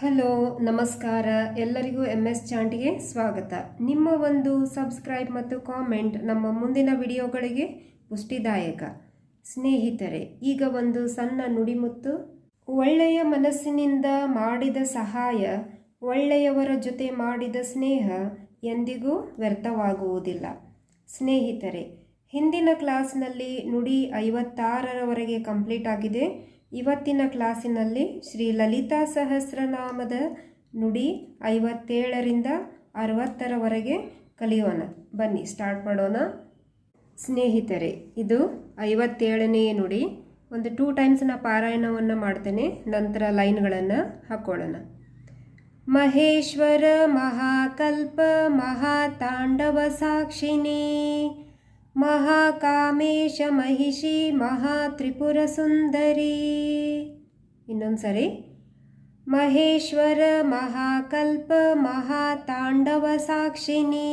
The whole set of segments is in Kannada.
ಹಲೋ, ನಮಸ್ಕಾರ. ಎಲ್ಲರಿಗೂ ಎಂ ಎಸ್ ಚಾಂಟಿಗೆ ಸ್ವಾಗತ. ನಿಮ್ಮ ಒಂದು ಸಬ್ಸ್ಕ್ರೈಬ್ ಮತ್ತು ಕಾಮೆಂಟ್ ನಮ್ಮ ಮುಂದಿನ ವಿಡಿಯೋಗಳಿಗೆ ಪುಷ್ಟಿದಾಯಕ. ಸ್ನೇಹಿತರೆ, ಈಗ ಒಂದು ಸಣ್ಣ ನುಡಿಮುತ್ತು. ಒಳ್ಳೆಯ ಮನಸ್ಸಿನಿಂದ ಮಾಡಿದ ಸಹಾಯ, ಒಳ್ಳೆಯವರ ಜೊತೆ ಮಾಡಿದ ಸ್ನೇಹ ಎಂದಿಗೂ ವ್ಯರ್ಥವಾಗುವುದಿಲ್ಲ. ಸ್ನೇಹಿತರೆ, ಹಿಂದಿನ ಕ್ಲಾಸ್ನಲ್ಲಿ ನುಡಿ ಐವತ್ತಾರರವರೆಗೆ ಕಂಪ್ಲೀಟ್ ಆಗಿದೆ. ಇವತ್ತಿನ ಕ್ಲಾಸಿನಲ್ಲಿ ಶ್ರೀ ಲಲಿತಾ ಸಹಸ್ರನಾಮದ ನುಡಿ ಐವತ್ತೇಳರಿಂದ ಅರವತ್ತರವರೆಗೆ ಕಲಿಯೋಣ. ಬನ್ನಿ ಸ್ಟಾರ್ಟ್ ಮಾಡೋಣ. ಸ್ನೇಹಿತರೆ, ಇದು ಐವತ್ತೇಳನೆಯ ನುಡಿ. ಒಂದು ಟೂ ಟೈಮ್ಸ್ನ ಪಾರಾಯಣವನ್ನು ಮಾಡ್ತೇನೆ, ನಂತರ ಲೈನ್ಗಳನ್ನು ಹಾಕ್ಕೊಳ್ಳೋಣ ಮಹೇಶ್ವರ ಮಹಾಕಲ್ಪ ಮಹಾತಾಂಡವ ಸಾಕ್ಷಿಣಿ. ಮಹಾಕಾಮೇಶ ಮಹಿಷಿ ಮಹಾತ್ರಿಪುರ ಸುಂದರಿ ಇನ್ನೊಂದು ಸರಿ. ಮಹೇಶ್ವರ ಮಹಾಕಲ್ಪ ಮಹಾತಾಂಡವ ಸಾಕ್ಷಿಣಿ.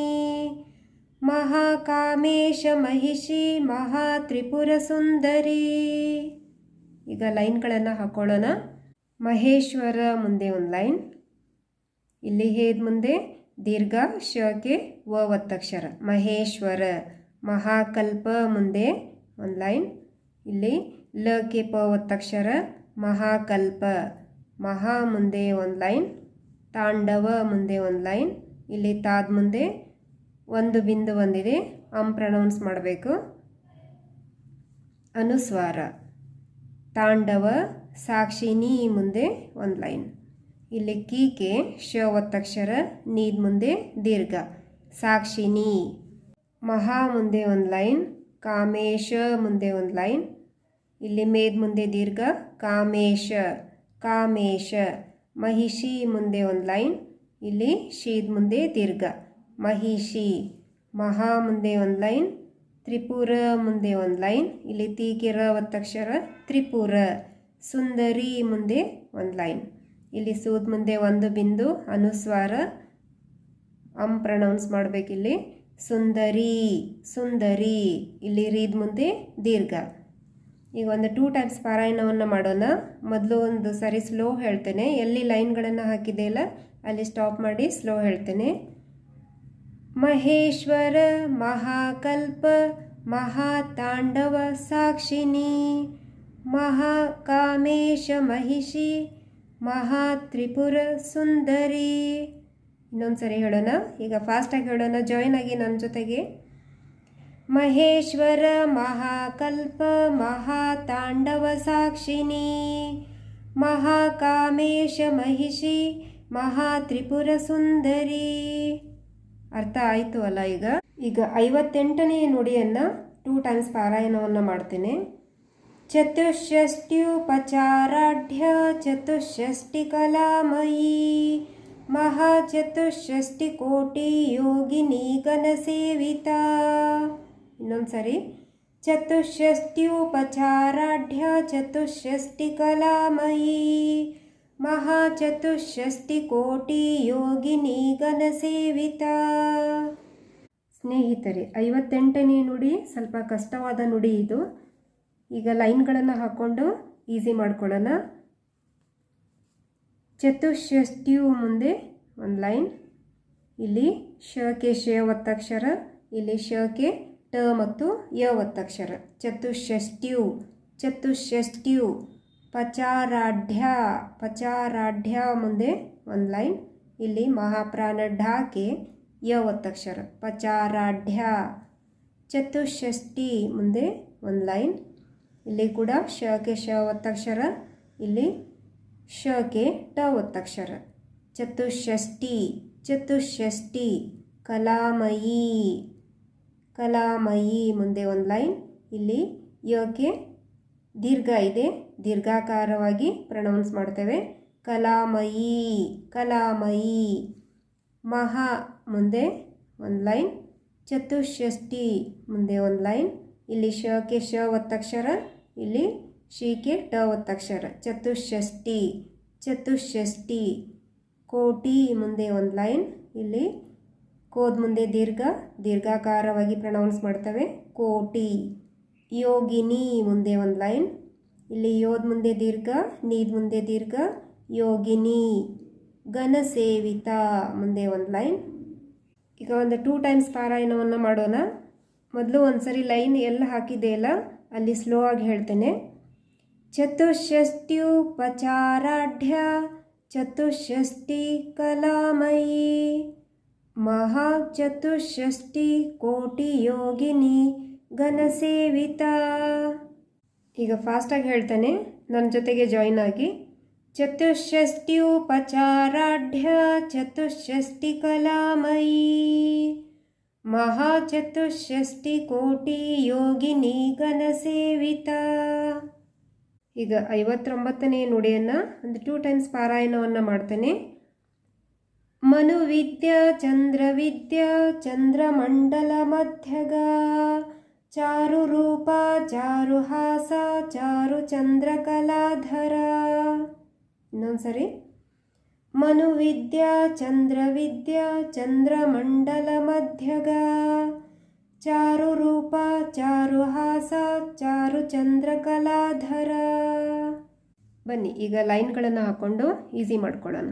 ಮಹಾಕಾಮೇಶ ಮಹಿಷಿ ಮಹಾತ್ರಿಪುರ ಸುಂದರಿ ಈಗ ಲೈನ್ಗಳನ್ನು ಹಾಕೊಳ್ಳೋಣ. ಮಹೇಶ್ವರ ಮುಂದೆ ಒಂದು ಲೈನ್. ಇಲ್ಲಿ ಹೇದ ಮುಂದೆ ದೀರ್ಘ ಶಕ್ಕೆ ವ ಒತ್ತಕ್ಷರ ಮಹೇಶ್ವರ. ಮಹಾಕಲ್ಪ ಮುಂದೆ ಒಂದು ಲೈನ್. ಇಲ್ಲಿ ಲ ಕೆ ಪ ಒತ್ತಕ್ಷರ ಮಹಾಕಲ್ಪ. ಮಹಾ ಮುಂದೆ ಒಂದು ಲೈನ್. ತಾಂಡವ ಮುಂದೆ ಒಂದು ಲೈನ್. ಇಲ್ಲಿ ತಾದ ಮುಂದೆ ಒಂದು ಬಿಂದು ಒಂದಿದೆ ಅಂ ಪ್ರನೌನ್ಸ್ ಮಾಡಬೇಕು. ಅನುಸ್ವಾರ. ತಾಂಡವ ಸಾಕ್ಷಿನಿ ಮುಂದೆ ಒಂದು ಲೈನ್. ಇಲ್ಲಿ ಕೀಕೆ ಶ ಒತ್ತಕ್ಷರ ನೀದ್ ಮುಂದೆ ದೀರ್ಘ. ಸಾಕ್ಷಿನಿ ಮಹಾ ಮುಂದೆ ಒಂದು ಲೈನ್, ಕಾಮೇಶ ಮುಂದೆ ಒಂದು ಲೈನ್, ಇಲ್ಲಿ ಮೇದ್ ಮುಂದೆ ದೀರ್ಘ, ಕಾಮೇಶ ಕಾಮೇಶ, ಮಹಿಷಿ ಮುಂದೆ ಒಂದು ಲೈನ್, ಇಲ್ಲಿ ಶೀದ್ ಮುಂದೆ ದೀರ್ಘ, ಮಹಿಷಿ, ಮಹಾ ಮುಂದೆ ಒಂದು ಲೈನ್, ತ್ರಿಪುರ ಮುಂದೆ ಒಂದು ಲೈನ್, ಇಲ್ಲಿ ತೀಗಿರ ಒತ್ತಕ್ಷರ ತ್ರಿಪುರ, ಸುಂದರಿ ಮುಂದೆ ಒಂದು ಲೈನ್, ಇಲ್ಲಿ ಸೂದ್ ಮುಂದೆ ಒಂದು ಬಿಂದು, ಅನುಸ್ವಾರ, ಅಂ ಪ್ರನೌನ್ಸ್ ಮಾಡಬೇಕಿಲ್ಲಿ. ಸುಂದರಿ ಸುಂದರಿ. ಇಲ್ಲಿ ರೀದ್ ಮುಂದೆ ದೀರ್ಘ. ಈಗ ಒಂದು ಟೂ ಟೈಮ್ಸ್ ಪಾರಾಯಣವನ್ನು ಮಾಡೋಣ. ಮೊದಲು ಒಂದು ಸರಿ ಸ್ಲೋ ಹೇಳ್ತೇನೆ. ಎಲ್ಲಿ ಲೈನ್ಗಳನ್ನು ಹಾಕಿದೆಯಲ್ಲ ಅಲ್ಲಿ ಸ್ಟಾಪ್ ಮಾಡಿ ಸ್ಲೋ ಹೇಳ್ತೇನೆ. ಮಹೇಶ್ವರ ಮಹಾಕಲ್ಪ, ಮಹಾತಾಂಡವ ಸಾಕ್ಷಿಣಿ. ಮಹಾಕಾಮೇಶ ಮಹಿಷಿ, ಮಹಾತ್ರಿಪುರ ಸುಂದರಿ. ಇನ್ನೊಂದು ಸರಿ ಹೇಳೋಣ. ಈಗ ಫಾಸ್ಟಾಗಿ ಹೇಳೋಣ. ಜಾಯ್ನ್ ಆಗಿ ನನ್ನ ಜೊತೆಗೆ. ಮಹೇಶ್ವರ ಮಹಾಕಲ್ಪ ಮಹಾತಾಂಡವ ಸಾಕ್ಷಿಣಿ, ಮಹಾಕಾಮೇಶ ಮಹಿಷಿ, ಮಹಾತ್ರಿಪುರ ಸುಂದರಿ. ಅರ್ಥ ಆಯಿತು ಅಲ್ಲ ಈಗ? ಈಗ ಐವತ್ತೆಂಟನೆಯ ನುಡಿಯನ್ನು ಟೂ ಟೈಮ್ಸ್ ಪಾರಾಯಣವನ್ನು ಮಾಡ್ತೇನೆ. ಚತುಷ್ಷಷ್ಟ್ಯುಪಚಾರಾಢ್ಯ ಚತುಷ್ಷಷ್ಟಿ ಕಲಾಮಯೀ ಮಹಾಚತುಷ್ಷಷ್ಟಿ ಕೋಟಿ ಯೋಗಿನಿ ಗಣಸೇವಿತ ಇನ್ನೊಂದು ಸರಿ ಮಹಾ ಮಹಾಚತುಷ್ಷಷ್ಟಿ ಕೋಟಿ ಯೋಗಿನಿ ಗಣಸೇವಿತ ಸ್ನೇಹಿತರೆ, ಐವತ್ತೆಂಟನೇ ನುಡಿ, ಸ್ವಲ್ಪ ಕಷ್ಟವಾದ ನುಡಿ ಇದು. ಈಗ ಲೈನ್ಗಳನ್ನು ಹಾಕ್ಕೊಂಡು ಈಸಿ ಮಾಡ್ಕೊಳ್ಳೋಣ. ಚತುಷ್ಷಷ್ಟ್ಯು ಮುಂದೆ ಒಂದು ಲೈನ್. ಇಲ್ಲಿ ಶಕೆ ಶ ಒತ್ತಕ್ಷರ ಇಲ್ಲಿ ಶಕೆ ಟ ಮತ್ತು ಯ ಒತ್ತಕ್ಷರ ಚತುಷ್ಷಷ್ಟ್ಯು ಚತುಷ್ಷಷ್ಟ್ಯು ಪಚಾರಾಢ್ಯ ಪಚಾರಾಢ್ಯ ಮುಂದೆ ಒಂದು ಲೈನ್. ಇಲ್ಲಿ ಮಹಾಪ್ರಾಣ ಢಾಕೆ ಯ ಒತ್ತಕ್ಷರ ಪಚಾರಾಢ್ಯ ಚತುಷ್ಷಷ್ಟಿ ಮುಂದೆ ಒಂದು ಲೈನ್. ಇಲ್ಲಿ ಕೂಡ ಶಕೆ ಶ ಒತ್ತಕ್ಷರ ಇಲ್ಲಿ ಶಕೆ ಟ ಒತ್ತಕ್ಷರ. ಚತುಷ್ಷಷ್ಟಿ ಚತುಷ್ಷಷ್ಟಿ ಕಲಾಮಯಿ. ಕಲಾಮಯಿ ಮುಂದೆ ಒಂದು ಲೈನ್. ಇಲ್ಲಿ ಯೋಕೆ ದೀರ್ಘ ಇದೆ, ದೀರ್ಘಾಕಾರವಾಗಿ ಪ್ರನೌನ್ಸ್ ಮಾಡ್ತೇವೆ. ಕಲಾಮಯಿ ಕಲಾಮಯಿ. ಮಹಾ ಮುಂದೆ ಒಂದು ಲೈನ್. ಚತುಷ್ಷಷ್ಟಿ ಮುಂದೆ ಒಂದು ಲೈನ್. ಇಲ್ಲಿ ಶಕೆ ಶ ಒತ್ತಕ್ಷರ, ಇಲ್ಲಿ ಶಿಕೆ ಟ ಒತ್ತಕ್ಷರ ಚತುಷ್ಷಷ್ಟಿ ಚತುಷ್ಷಷ್ಟಿ ಕೋಟಿ ಮುಂದೆ ಒಂದು ಲೈನ್. ಇಲ್ಲಿ ಕೋದ್ ಮುಂದೆ ದೀರ್ಘ, ದೀರ್ಘಾಕಾರವಾಗಿ ಪ್ರೊನೌನ್ಸ್ ಮಾಡ್ತವೆ. ಕೋಟಿ. ಯೋಗಿನಿ ಮುಂದೆ ಒಂದು ಲೈನ್. ಇಲ್ಲಿ ಯೋದ್ ಮುಂದೆ ದೀರ್ಘ, ನೀದ್ ಮುಂದೆ ದೀರ್ಘ, ಯೋಗಿನಿ. ಘನಸೇವಿತ ಮುಂದೆ ಒಂದು ಲೈನ್. ಈಗ ಒಂದು ಟೂ ಟೈಮ್ಸ್ ಪಾರಾಯಣವನ್ನು ಮಾಡೋಣ. ಮೊದಲು ಒಂದ್ಸರಿ ಲೈನ್ ಎಲ್ಲ ಹಾಕಿದೆಯಲ್ಲ ಅಲ್ಲಿ ಸ್ಲೋ ಆಗಿ ಹೇಳ್ತೇನೆ. ಚತುಷ್ಷಷ್ಟ್ಯುಪಚಾರಾಢ್ಯ ಚತುಷ್ಷಷ್ಟಿ ಕಲಾಮಯಿ ಮಹಾಚತುಷ್ಷಷ್ಟಿ ಕೋಟಿ ಯೋಗಿನಿ ಘನಸೇವಿತ ಈಗ ಫಾಸ್ಟಾಗಿ ಹೇಳ್ತೇನೆ ನನ್ನ ಜೊತೆಗೆ ಜಾಯಿನ್ ಆಗಿ ಚತುಷ್ಷಷ್ಟ್ಯುಪಚಾರಾಢ್ಯ ಚತುಷ್ಷಷ್ಟಿ ಕಲಾಮಯಿ ಮಹಾಚತುಷ್ಷಷ್ಟಿ ಕೋಟಿ ಯೋಗಿನಿ ಘನಸೇವಿತ. ಈಗ ಐವತ್ತೊಂಬತ್ತನೇ ನುಡಿಯನ್ನು ಒಂದು ಟೂ ಟೈಮ್ಸ್ ಪಾರಾಯಣವನ್ನು ಮಾಡ್ತೇನೆ. ಮನುವಿದ್ಯಾ ಚಂದ್ರವಿದ್ಯಾ ಚಂದ್ರಮಂಡಲ ಮಧ್ಯಗ, ಚಾರು ರೂಪ ಚಾರು ಹಾಸ ಚಾರು ಚಂದ್ರಕಲಾಧರ. ಇನ್ನೊಂದ್ಸರಿ, ಮನುವಿದ್ಯಾ ಚಂದ್ರವಿದ್ಯಾ ಚಂದ್ರಮಂಡಲ ಮಧ್ಯಗ ಚಾರು ರೂಪ ಚಾರು ಹಾಸ ಚಾರು ಚಂದ್ರಕಲಾಧರ ಬನ್ನಿ ಈಗ ಲೈನ್ಗಳನ್ನು ಹಾಕ್ಕೊಂಡು ಈಸಿ ಮಾಡ್ಕೊಳ್ಳೋಣ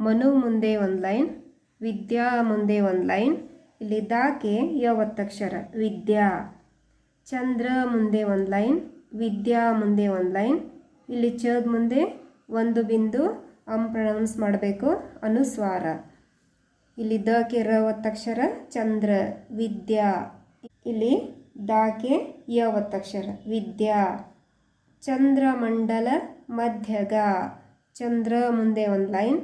ಮನು ಮುಂದೆ ಒಂದು ಲೈನ್ ವಿದ್ಯಾ ಮುಂದೆ ಒಂದು ಲೈನ್ ಇಲ್ಲಿ ದಾಕೆ ಯಾವತ್ತಕ್ಷರ ವಿದ್ಯಾ ಚಂದ್ರ ಮುಂದೆ ಒಂದು ಲೈನ್ ವಿದ್ಯಾ ಮುಂದೆ ಒಂದು ಲೈನ್ ಇಲ್ಲಿ ಚದ ಮುಂದೆ ಒಂದು ಬಿಂದು ಅಂ ಪ್ರನೌನ್ಸ್ ಮಾಡಬೇಕು ಅನುಸ್ವಾರ ಇಲ್ಲಿ ದಕ್ಕೆ ರ ಒತ್ತಕ್ಷರ ಚಂದ್ರ, ವಿದ್ಯಾ. ಇಲ್ಲಿ ದಾಕೆ ಯ ಒತ್ತಕ್ಷರ ವಿದ್ಯಾ. ಚಂದ್ರಮಂಡಲ ಮಧ್ಯಗ. ಚಂದ್ರ ಮುಂದೆ ಒಂದು ಲೈನ್.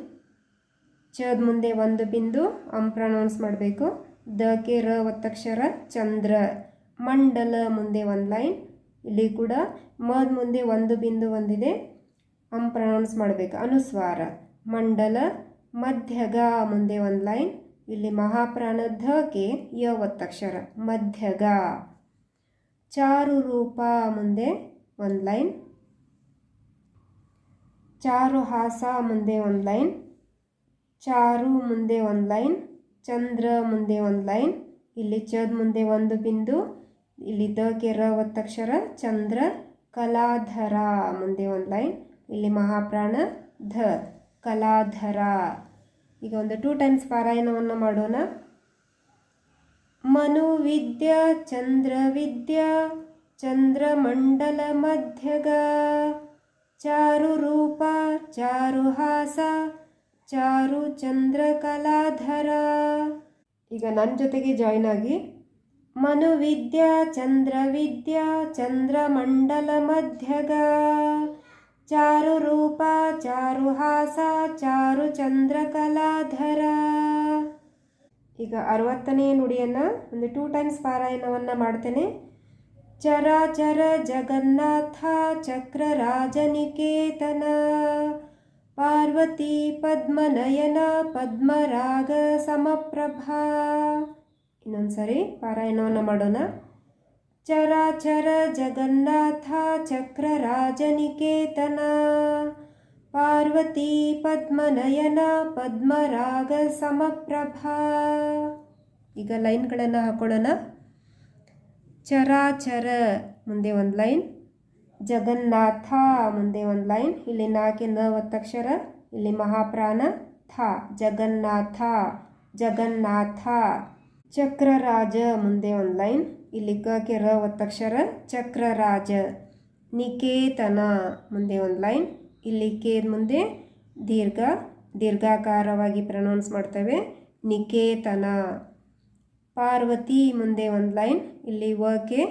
ಚದ್ ಮುಂದೆ ಒಂದು ಬಿಂದು. ಅಂ ಪ್ರನೌನ್ಸ್ ಮಾಡಬೇಕು. ದಕ್ಕೆ ರ ಒತ್ತಕ್ಷರ ಚಂದ್ರ. ಮಂಡಲ ಮುಂದೆ ಒಂದು ಲೈನ್. ಇಲ್ಲಿ ಕೂಡ ಮದ್ ಮುಂದೆ ಒಂದು ಬಿಂದು ಒಂದಿದೆ. ಅಂ ಪ್ರನೌನ್ಸ್ ಮಾಡಬೇಕು. ಅನುಸ್ವಾರ. ಮಂಡಲ ಮಧ್ಯಗ ಮುಂದೆ ಒಂದು ಲೈನ್. ಇಲ್ಲಿ ಮಹಾಪ್ರಾಣ ಧಕ್ಕೆ ಯ ಒತ್ತಕ್ಷರ ಮಧ್ಯಗ. ಚಾರು ರೂಪ ಮುಂದೆ ಒಂದು ಲೈನ್. ಚಾರು ಹಾಸ ಮುಂದೆ ಒಂದು ಲೈನ್. ಚಾರು ಮುಂದೆ ಒಂದು ಲೈನ್. ಚಂದ್ರ ಮುಂದೆ ಒಂದು ಲೈನ್. ಇಲ್ಲಿ ಚದ್ ಮುಂದೆ ಒಂದು ಬಿಂದು. ಇಲ್ಲಿ ದ ರ ಒತ್ತಕ್ಷರ ಚಂದ್ರ ಕಲಾಧರ ಮುಂದೆ ಒಂದು ಲೈನ್. ಇಲ್ಲಿ ಮಹಾಪ್ರಾಣ ಧ ಕಲಾಧರ. ಈಗ ಒಂದು ಟೂ ಟೈಮ್ಸ್ ಪಾರಾಯಣವನ್ನು ಮಾಡೋಣ. ಮನು ವಿದ್ಯ, ಚಂದ್ರ ವಿದ್ಯಾ ಚಂದ್ರಮಂಡಲ ಮಧ್ಯಗ. ಚಾರು ರೂಪ, ಚಾರು ಹಾಸ, ಚಾರು ಚಂದ್ರ ಕಲಾಧರ. ಈಗ ನನ್ನ ಜೊತೆಗೆ ಜಾಯ್ನ್ ಆಗಿ. ಮನು ಚಂದ್ರವಿದ್ಯ ಚಂದ್ರ ವಿದ್ಯಾ ಚಂದ್ರಮಂಡಲ ಮಧ್ಯಗ. ಚಾರು ರೂಪ, ಚಾರು ಹಾಸ, ಚಾರು ಚಂದ್ರಕಲಾಧರ. ಈಗ ಅರವತ್ತನೇ ನುಡಿಯನ್ನು ಒಂದು ಟೂ ಟೈಮ್ಸ್ ಪಾರಾಯಣವನ್ನು ಮಾಡ್ತೇನೆ. ಚರಾಚರ ಜಗನ್ನಾಥ, ಚಕ್ರ, ರಾಜನಿಕೇತನ. ಪಾರ್ವತಿ, ಪದ್ಮನಯನ, ಪದ್ಮರಾಗ, ಸಮಪ್ರಭಾ. ಇನ್ನೊಂದ್ಸರಿ ಪಾರಾಯಣವನ್ನು ಮಾಡೋಣ. ಚರಾಚರ ಜಗನ್ನಾಥ ಚಕ್ರ ರಾಜನಿಕೇತನ ಪಾರ್ವತಿ ಪದ್ಮನಯನ ಪದ್ಮರಾಗ ಸಮಪ್ರಭಾ. ಈಗ ಲೈನ್ಗಳನ್ನು ಹಾಕೊಳ್ಳೋಣ. ಚರಾಚರ ಮುಂದೆ ಒಂದು ಲೈನ್, ಜಗನ್ನಾಥ ಮುಂದೆ ಒಂದು ಲೈನ್, ಇಲ್ಲಿ ನಾಲ್ಕಿಂದ ಒತ್ತಕ್ಷರ ಇಲ್ಲಿ ಮಹಾಪ್ರಾಣ ಥ, ಜಗನ್ನಾಥ ಜಗನ್ನಾಥ, ಚಕ್ರರಾಜ ಮುಂದೆ ಒಂದು ಲೈನ್. ಇಲ್ಲಿ ಕ ಕೆ ರ ಒತ್ತಕ್ಷರ ಚಕ್ರರಾಜ. ನಿಕೇತನ ಮುಂದೆ ಒಂದು ಲೈನ್. ಇಲ್ಲಿ ಕೇದ ಮುಂದೆ ದೀರ್ಘ, ದೀರ್ಘಾಕಾರವಾಗಿ ಪ್ರನೌನ್ಸ್ ಮಾಡ್ತೇವೆ. ನಿಕೇತನ. ಪಾರ್ವತಿ ಮುಂದೆ ಒಂದು ಲೈನ್. ಇಲ್ಲಿ ವಕೆ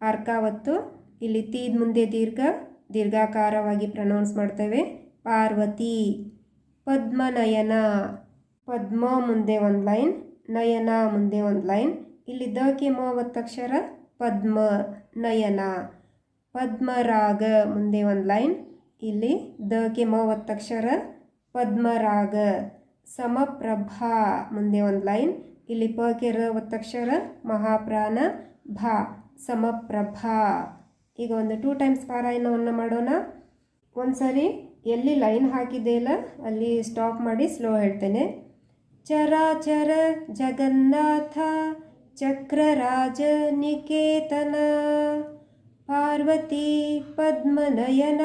ಅರ್ಕಾವತ್ತು ಇಲ್ಲಿ ತೀದ್ ಮುಂದೆ ದೀರ್ಘ, ದೀರ್ಘಾಕಾರವಾಗಿ ಪ್ರನೌನ್ಸ್ ಮಾಡ್ತೇವೆ. ಪಾರ್ವತಿ. ಪದ್ಮನಯನ. ಪದ್ಮ ಮುಂದೆ ಒಂದು ಲೈನ್. ನಯನ ಮುಂದೆ ಒಂದು ಲೈನ್. ಇಲ್ಲಿ ದ ಕೆ ಮ ಒತ್ತಕ್ಷರ ಪದ್ಮ ನಯನ. ಪದ್ಮರಾಗ ಮುಂದೆ ಒಂದು ಲೈನ್. ಇಲ್ಲಿ ದ ಕೆ ಮ ಒತ್ತಕ್ಷರ ಪದ್ಮರಾಗ. ಸಮಪ್ರಭಾ ಮುಂದೆ ಒಂದು ಲೈನ್. ಇಲ್ಲಿ ಪ ಕೆ ರ ಒತ್ತಕ್ಷರ ಮಹಾಪ್ರಾಣ ಭಾ. ಸಮಪ್ರಭಾ. ಈಗ ಒಂದು ಟೂ ಟೈಮ್ಸ್ ಪಾರಾಯಣವನ್ನು ಮಾಡೋಣ. ಒಂದ್ಸರಿ ಎಲ್ಲಿ ಲೈನ್ ಹಾಕಿದೆಯಲ್ಲ ಅಲ್ಲಿ ಸ್ಟಾಪ್ ಮಾಡಿ ಸ್ಲೋ ಹೇಳ್ತೇನೆ. ಚರಾಚರ ಜಗನ್ನಾಥ ಚಕ್ರರಾಜ ನಿಕೇತನ ಪಾರ್ವತಿ ಪದ್ಮನಯನ,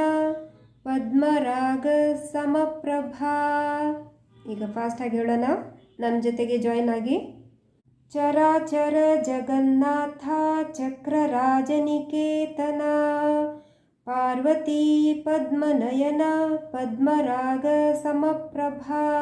ಪದ್ಮರಾಗ ಸಮಪ್ರಭಾ. ಈಗ ಫಾಸ್ಟಾಗಿ ಹೇಳೋಣ. ನನ್ನ ಜೊತೆಗೆ ಜಾಯ್ನ್ ಆಗಿ. ಚರಾಚರ ಜಗನ್ನಾಥ, ಚಕ್ರರಾಜನಿಕೇತನ, ಪಾರ್ವತಿ ಪದ್ಮನಯನ, ಪದ್ಮರಾಗ ಸಮಪ್ರಭಾ.